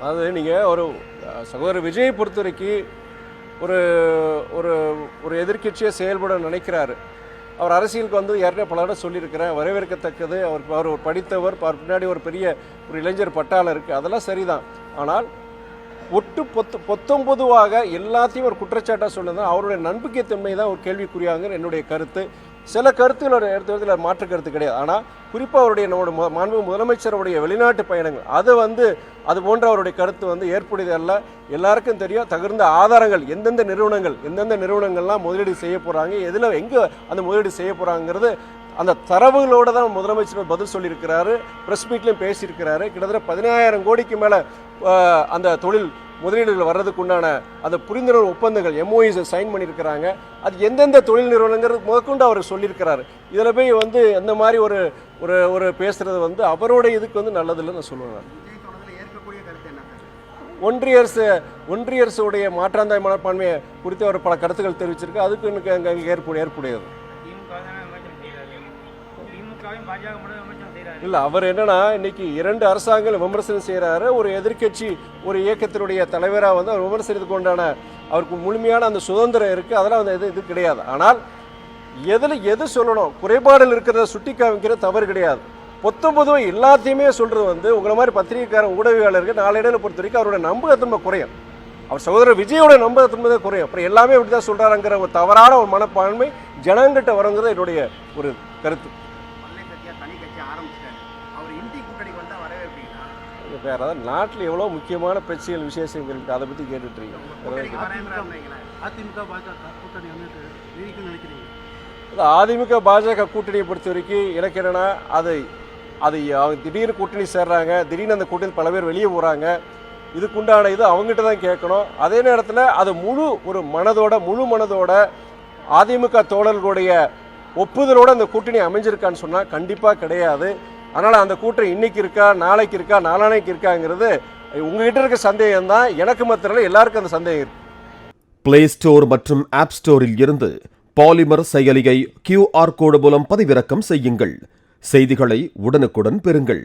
அதாவது நீங்கள் ஒரு சகோதரர் விஜயை பொறுத்த வரைக்கும் ஒரு ஒரு ஒரு எதிர்க்கட்சியை செயல்பட நினைக்கிறாரு. அவர் அரசியலுக்கு வந்து ஏற்கனவே பல சொல்லியிருக்கிறேன் வரவேற்கத்தக்கது அவர் அவர் ஒரு படித்தவர் அவர் பின்னாடி ஒரு பெரிய ஒரு இளைஞர் பட்டாளம் இருக்குது அதெல்லாம் சரிதான். ஆனால் ஒட்டு பொத்து பொத்தொம்பதுவாக எல்லாத்தையும் ஒரு குற்றச்சாட்டாக சொல்லுது அவருடைய நம்பிக்கைத்தன்மை தான் ஒரு கேள்விக்குறியாங்கிற என்னுடைய கருத்து. சில கருத்துகள் ஒரு மாற்று கருத்து கிடையாது. ஆனால் குறிப்பாக அவருடைய நம்முடைய மாண்பு முதலமைச்சருடைய வெளிநாட்டு பயணங்கள் அது வந்து அது போன்ற அவருடைய கருத்து வந்து ஏற்புடையதல்ல எல்லாருக்கும் தெரியும் தகுந்த ஆதாரங்கள் எந்தெந்த நிறுவனங்கள் எந்தெந்த நிறுவனங்கள்லாம் முதலீடு செய்ய போகிறாங்க எதில் எங்கே அந்த முதலீடு செய்ய போகிறாங்கிறது அந்த தரவுகளோடு தான் முதலமைச்சர் பதில் சொல்லியிருக்கிறாரு ப்ரெஸ் மீட்லேயும் பேசியிருக்கிறாரு. கிட்டத்தட்ட பதினாயிரம் கோடிக்கு மேலே அந்த தொழில் முதலீடுகள் வர்றதுக்கு உண்டான அந்த புரிந்துணர்வு ஒப்பந்தங்கள் எம்ஓஇஸை சைன் பண்ணியிருக்கிறாங்க. அது எந்தெந்த தொழில் நிறுவனங்கிறது முதற்கொண்டு அவர் சொல்லியிருக்கிறாரு. இதில் போய் வந்து அந்த மாதிரி ஒரு ஒரு ஒரு பேசுகிறது வந்து அவரோட இதுக்கு வந்து நல்லதில்லைன்னு நான் சொல்லுவேன் நான். ஏற்கக்கூடிய ஒன்றிய அரசு ஒன்றிய அரசுடைய மாற்றாந்தாய் மனப்பான்மையை குறித்து அவர் பல கருத்துக்கள் தெரிவிச்சிருக்கு. அதுக்கு எனக்கு அங்கே அங்கே ஏற்பு ஏற்புடையது. இல்லை அவர் என்னன்னா இன்னைக்கு இரண்டு அரசாங்கங்கள் விமர்சனம் செய்கிறாரு ஒரு எதிர்க்கட்சி ஒரு இயக்கத்தினுடைய தலைவராக வந்து அவர் விமர்சனத்துக்கு உண்டான அவருக்கு முழுமையான அந்த சுதந்திரம் இருக்குது அதெல்லாம் வந்து எது இது கிடையாது. ஆனால் எதில் எது சொல்லணும்? குறைபாடுகள் இருக்கிறத சுட்டி காமிக்கிறது தவறு கிடையாது. பொத்தொம்பதும் எல்லாத்தையுமே சொல்கிறது வந்து உங்களை மாதிரி பத்திரிகைக்காரன் ஊடகவியாளர்கள் நாளடைவில் பொறுத்த வரைக்கும் அவரோட நம்பகத்தன்மை குறையும். அவர் சகோதரர் விஜயோட நம்பகத்தன்மை தான் குறையும். அப்புறம் எல்லாமே இப்படி தான் சொல்கிறாருங்கிற ஒரு தவறான ஒரு மனப்பான்மை ஜனங்கிட்ட வரங்கிறது என்னுடைய ஒரு கருத்து. ஆரம்பிச்சிட்டாரு. அவர் இந்தி கூட்டணிக்கு வந்தா வரவேற்பீங்களா? வேற அதாவது நாட்டில் எவ்வளோ முக்கியமான பிரச்சனைகள் விசேஷங்கள் இருக்குது அதை பற்றி வரேன்னு அதிமுக பாஜக கூட்டணி வந்துட்டு நீடிக்கும் நினைக்கிறீங்க? அது அதிமுக பாஜக கூட்டணியை பொறுத்த வரைக்கும் எனக்கு என்னன்னா அது அது அவங்க திடீர்னு கூட்டணி சேர்றாங்க திடீர்னு அந்த கூட்டணி பல பேர் வெளியே போகிறாங்க இதுக்குண்டான இது அவங்ககிட்ட தான் கேட்கணும். அதே நேரத்தில் அது முழு ஒரு மனதோட முழு மனதோட அதிமுக தோழர்களுடைய ஒப்புதலோடு அந்த கூட்டணி அமைஞ்சிருக்கான்னு சொன்னால் கண்டிப்பாக கிடையாது. அதனால் அந்த கூட்டணி இன்னைக்கு இருக்கா நாளைக்கு இருக்கா நாளானைக்கு இருக்காங்கிறது உங்ககிட்ட இருக்க சந்தேகம் தான். எனக்கு மாத்திரம் எல்லாருக்கும் அந்த சந்தேகம் இருக்கு. பிளே ஸ்டோர் மற்றும் ஆப் ஸ்டோரில் இருந்து பாலிமர் செயலியை கியூஆர் கோடு மூலம் பதிவிறக்கம் செய்யுங்கள். செய்திகளை உடனுக்குடன் பெறுங்கள்.